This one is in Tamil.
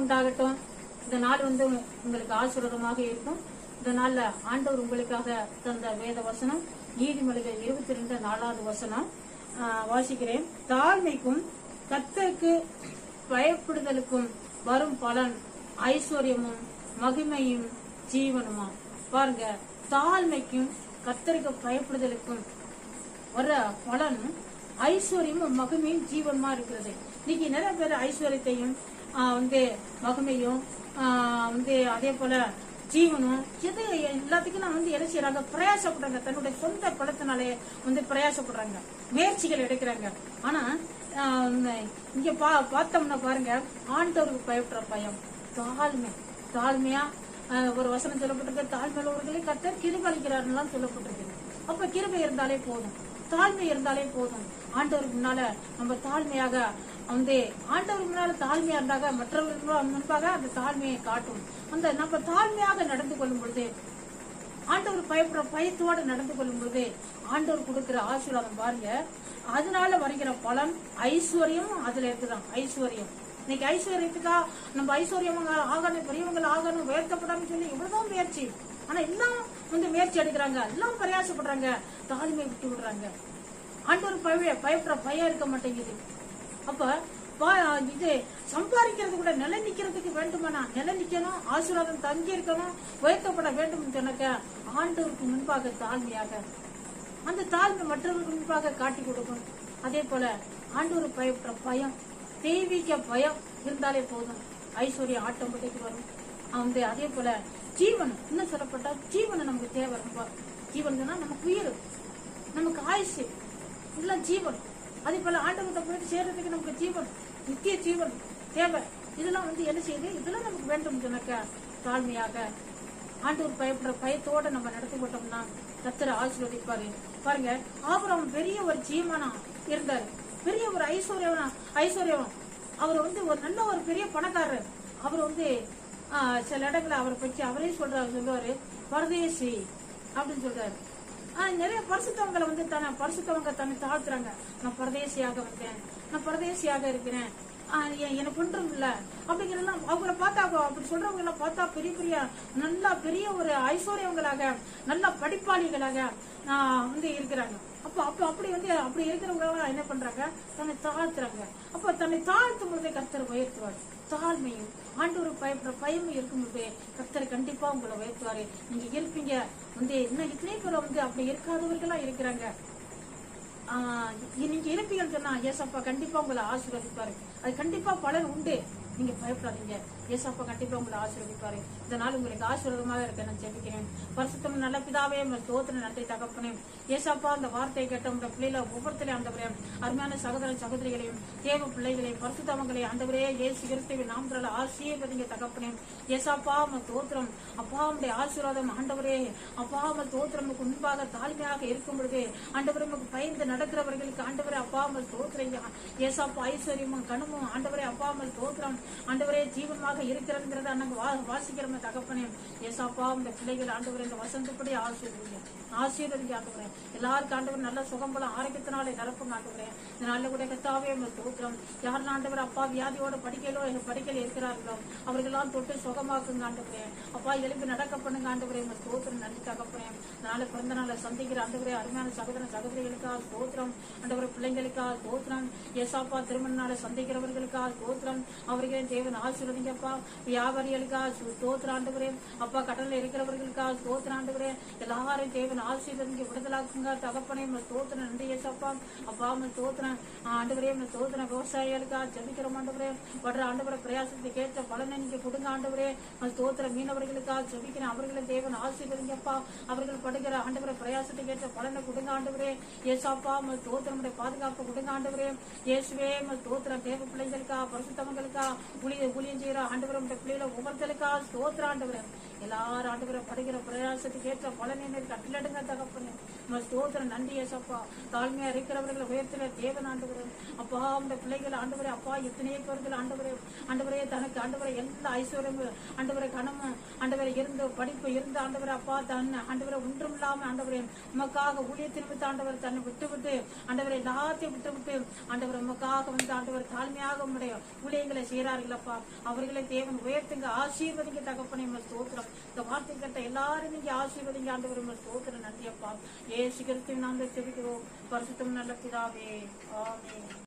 உண்டாகட்டும். இந்த நாள் வந்து உங்களுக்கு ஆசீர்வாதமாக இருக்கும். இந்த நாள்ல ஆண்டவர் உங்களுக்காக தந்த வேத வசனம் நீதிமொழிகள் இருபத்தி ரெண்டு நாலாவது வசனம். வாசிக்கிறேன். தாழ்மைக்கும் கத்தருக்கு பயப்படுதலுக்கும் வரும் பலன் ஐஸ்வர்யமும் மகிமையும் ஜீவனுமா? பாருங்க தாழ்மைக்கும் கத்தருக்கு பயப்படுதலுக்கும் வர பலன் ஐஸ்வர்யமும் மகிமையும் ஜீவனமா இருக்கிறது. இன்னைக்கு நிறைய பேர் ஐஸ்வர்யத்தையும் வந்து மகமையும் வந்து அதே போல ஜீவனும் எது எல்லாத்துக்கும் நான் வந்து என்ன செய்யறாங்க பிரயாசப்படுறாங்க. தன்னுடைய சொந்த பலத்தினாலே வந்து பிரயாசப்படுறாங்க. முயற்சிகள் எடுக்கிறாங்க. ஆனா இங்க பா பார்த்தோம்னா பாருங்க ஆண்டவருக்கு பயப்படுற பயம். தாழ்மை. தாழ்மையா ஒரு வசனம் சொல்லப்பட்டிருக்கு. தாழ்மையுள்ளவர்களை கத்தர் கிருபளிக்கிறார்லாம் சொல்லப்பட்டிருக்கு. அப்ப கிருபை இருந்தாலே போதும். தாழ்மை இருந்தாலே போதும். ஆண்டவருக்கு முன்னால நம்ம தாழ்மையாக வந்து ஆண்டவருக்கு முன்னால தாழ்மையா இருந்தாக மற்றவர்கள் முன்பாக அந்த தாழ்மையை காட்டும். அந்த நம்ம தாழ்மையாக நடந்து கொள்ளும் பொழுது ஆண்டவர் பயப்படுற பயத்தோடு நடந்து கொள்ளும் பொழுது ஆண்டவர் கொடுக்கிற ஆசீர்வாதம் பாருங்க. அதனால வருகிற பலன் ஐஸ்வர்யம் அதுல இருக்குதான். ஐஸ்வர்யம். இன்னைக்கு ஐஸ்வர்யத்துக்கா நம்ம ஐஸ்வர்யமாக ஆகணும் பெரியவங்க ஆகணும் உயர்த்தப்படாமல் சொல்லி இவ்வளவுதான் முயற்சி. ஆனா எல்லாம் வந்து முயற்சி எடுக்கிறாங்க. எல்லாம் பிரயாசப்படுறாங்க. தாழ்மை விட்டு விடுறாங்க. ஆண்டவர் பய பயப்படுற பயம் இருக்க மாட்டேங்குது. அப்ப இது சம்பாதிக்கிறது கூட நிலை நிற்கிறதுக்கு வேண்டுமானா? நிலநிக்கணும் ஆசீர்வாதம் தங்கி இருக்கணும் உயர்த்தப்பட வேண்டும் எனக்கு ஆண்டவருக்கு முன்பாக தாழ்மையாக அந்த தாழ்மை மற்றவர்களுக்கு முன்பாக காட்டி கொடுக்கணும். அதே போல ஆண்டவர் பயப்படுற பயம் தெய்வீக பயம் இருந்தாலே போதும். ஐஸ்வர்யம் ஆட்டோமேட்டிக் வரும். வந்து அதே போல ஜீவன் இன்னும் சொல்லப்பட்டா ஜீவனை நமக்கு தேவை. ரொம்ப ஜீவன் நமக்கு உயிர் நமக்கு ஆயுசு இதெல்லாம் ஜீவன். அதே போல ஆண்டவர்கிட்ட போயிட்டு சேர்றதுக்கு நமக்கு ஜீவன் நித்திய ஜீவன் தேவை. இதெல்லாம் வந்து என்ன செய்யுது இதெல்லாம் நமக்கு வேண்டும் சொன்னாக்க தாழ்மையாக. ஆண்டவர் பயப்படுற பயத்தோட நம்ம நடத்தி போட்டோம்னா கத்தரை ஆசீர்வதிப்பாரு. பாருங்க ஆபரம் பெரிய ஒரு ஜீவனா இருந்தாரு. பெரிய ஒரு ஐஸ்வர்யவனா ஐஸ்வர்யவன் அவர் வந்து ஒரு நல்ல ஒரு பெரிய பணக்காரர். அவர் வந்து சில இடங்களை அவரை பற்றி அவரே சொல்றாரு சொல்லுவாரு பரதேசி அப்படின்னு சொல்றாரு. நிறைய பரிசுத்தவங்களை வந்து தன பரிசுத்தவங்க தன்னை தாழ்த்துறாங்க. நான் பரதேசியாக வந்தேன். நான் பரதேசியாக இருக்கிறேன். ஆஹ் எ- எனக்கு ஒன்றும் இல்ல. அப்படிங்கிறதெல்லாம் அவங்கள பார்த்தா அப்படி சொல்றவங்க எல்லாம் பார்த்தா பெரிய பெரிய நல்லா பெரிய ஒரு ஐஸ்வர்யவங்களாக நல்ல படிப்பாளிகளாக ஆஹ் வந்து இருக்கிறாங்க. அப்ப அப்ப அப்படி வந்து அப்படி இருக்கிறவங்க என்ன பண்றாங்க? தன்னை தாழ்த்துறாங்க. அப்ப தன்னை தாழ்த்தும் பொழுதே கர்த்தர் உயர்த்துவார். தாழ்மையும் ஆண்டவருக்கு பயப்படுற பயமும் இருக்கும்போது கர்த்தர் கண்டிப்பா உங்களை உயர்த்துவாரு. நீங்க இருப்பீங்க. வந்து இன்னும் இத்தனை பேர் வந்து அப்படி இருக்காதவர்களா இருக்கிறாங்க. ஆஹ் நீங்க இருப்பீங்கன்னு சொன்னா ஏசப்பா கண்டிப்பா உங்களை ஆசீர்வதிப்பாரு. அது கண்டிப்பா பலர் உண்டு. நீங்க பயப்படாதீங்க. ஏசப்பா கண்டிப்பா உங்களை ஆசீர்வதிப்பாரு. இதனால உங்களுக்கு ஆசீர்வாதமாக இருக்க நான் ஜெபிக்கிறேன். பரிசுத்தம் நல்ல பிதாவே உங்கள் தோத்திர நன்றி தகப்பனேன். ஏசப்பா அந்த வார்த்தையை கேட்ட உங்க பிள்ளைல ஒவ்வொருத்தரையும் ஆண்டவரே அருமையான சகோதர சகோதரிகளையும் தேவ பிள்ளைகளையும் பரிசுத்தவங்களையும் ஆண்டவரே ஏசு கிறிஸ்துவின் நாமத்தினால ஆசீர்வதிங்க தகப்பனேன். ஏசப்பா உங்க தோத்திரம் அப்பா உங்களுடைய ஆசீர்வாதம் ஆண்டவரே. அப்பா உங்க தோத்திரம் முன்பாக தாழ்மையாக இருக்கும் பொழுது ஆண்டவரை உமக்கு பயந்து நடக்கிறவர்களுக்கு ஆண்டவரே அப்பா உங்கள் தோத்திரையா ஏசாப்பா ஐஸ்வர்யமும் கனமும் ஆண்டவரே அப்பா உங்கள் தோத்திரம் ஆண்டவரே ஜீவமாக இருக்கிறதுங்கிறத நாங்க வா- வாசிக்கிறோமே தகப்பனே. ஏசாப்பா இந்த பிள்ளைகள் ஆண்டவரே இந்த வசந்தப்படி ஆசீர்வதிங்க. ஆசீர்வதிங்க ஆண்டுகிறேன் எல்லாருக்கும் ஆண்டவர் நல்ல சுகம்பல ஆரோக்கியத்தினாலே நிரப்புங்க ஆண்டுகிறேன் இந்த நாளில் கூட கத்தாவே உங்கள் தோத்திரம் யாரெல்லாம் ஆண்டவர் அப்பா வியாதியோட படிக்கையிலோ எங்கள் படிக்கையில் இருக்கிறார்களோ அவர்களெல்லாம் தொட்டு சுகமாக்குங்க ஆண்டுகிறேன் அப்பா எழுப்பி நடக்க பண்ணுங்க ஆண்டுகிறேன் உங்கள் தோத்திரம் நன்றி தகப்பனே நாளை பிறந்த நாளை சந்திக்கிற ஆண்டவரே அருமையான சகோதர சகோதரிகளுக்கா தோற்றம் ஆண்டவர் பிள்ளைங்களுக்கா தோற்றம் ஏசாப்பா திருமண நாளை சந்திக்கிறவர்களுக்கா தோற்றம் அவர்களே தேவன் ஆசீர்வதிங்கப்பா. வியாபாரிகளுக்கா ஸ்தோத்திரம் ஆண்டவரே. அப்பா கடல்ல இருக்கிறவர்களுக்கா ஸ்தோத்திரம் ஆண்டுகிறேன் எல்லாரையும் தேவன் ஆசீர்வதிங்க விடுதலாக்குங்க. தகப்பனே உங்கள் ஸ்தோத்திரம் நன்றி ஏசாப்பா அப்பா உங்கள் ஸ்தோத்திரம் ஆண்டவரே உங்கள் ஸ்தோத்திரம் விவசாயிகளுக்கா ஜபிக்கிறோம் ஆண்டவரே. படுற ஆண்டவரை பிரயாசத்தை கேட்ட பலனை நீங்க கொடுங்க ஆண்டவரே. உங்கள் தோத்துற மீனவர்களுக்கா? ஜெபிக்கிறேன் அவர்களை தேவன் ஆசீர்வதிங்கப்பா அவர்கள் படுகிற ஆண்டவரை பிரயாசத்தை கேட்ட பலனை கொடுங்க ஆண்டவரே. ஏசாப்பா உங்கள் ஸ்தோத்திரமுடைய பாதுகாப்பு கொடுங்க ஆண்டவரே. இயேசுவே உங்கள் தோத்துற தேவ பிள்ளைகளுக்கா? பரிசுத்தவங்களுக்கா ஊழிய ஊழியம் செய்யற ஆண்டவரை பிள்ளைகளை ஒவ்வொருத்தருக்கா தோத்துற ஆண்டவரே. எல்லாரும் ஆண்டவரை படுகிற பிரயாசத்துக்கு ஏற்ற பலனை கட்டிலடுங்க தகப்பனே உங்க ஸ்தோத்திரம் நன்றி ஏசப்பா. தாழ்மையா இருக்கிறவர்களை உயர்த்துல தேவன் ஆண்டவரே. அப்பா அந்த பிள்ளைகள் ஆண்டுவரே அப்பா எத்தனையோ பேர்கள் ஆண்டுவரே. ஆண்டவரே தனக்கு ஆண்டவரை எல்லா ஐஸ்வர்யம் ஆண்டவரை கணம் ஆண்டவரை இருந்து படிப்பு இருந்து ஆண்டவரை அப்பா தன் ஆண்டவரை ஒன்றும் இல்லாம ஆண்டவரே உமக்காக ஊழியத்தின் விட்டு ஆண்டவர் தன்னை விட்டு விட்டு ஆண்டவரை எல்லாத்தையும் விட்டு விட்டு ஆண்டவர் உமக்காக வந்து ஆண்டவர் தாழ்மையாக உடைய ஊழியங்களை செய்கிறார்களப்பா. அவர்களை தேவன் உயர்த்துங்க ஆசீர்வதிங்க தகப்பனை ஸ்தோத்திரம். இந்த வார்த்தை கேட்ட எல்லாரும் நீங்க ஆசீர்வதிங்க ஆண்டவர் ஸ்தோத்திரம். நன்றியப்பா. ஏசு கிறிஸ்துவின் நாமத்தை செபிக்கிறோம் பரிசுத்தம் நல்ல பிதாவே ஆமென்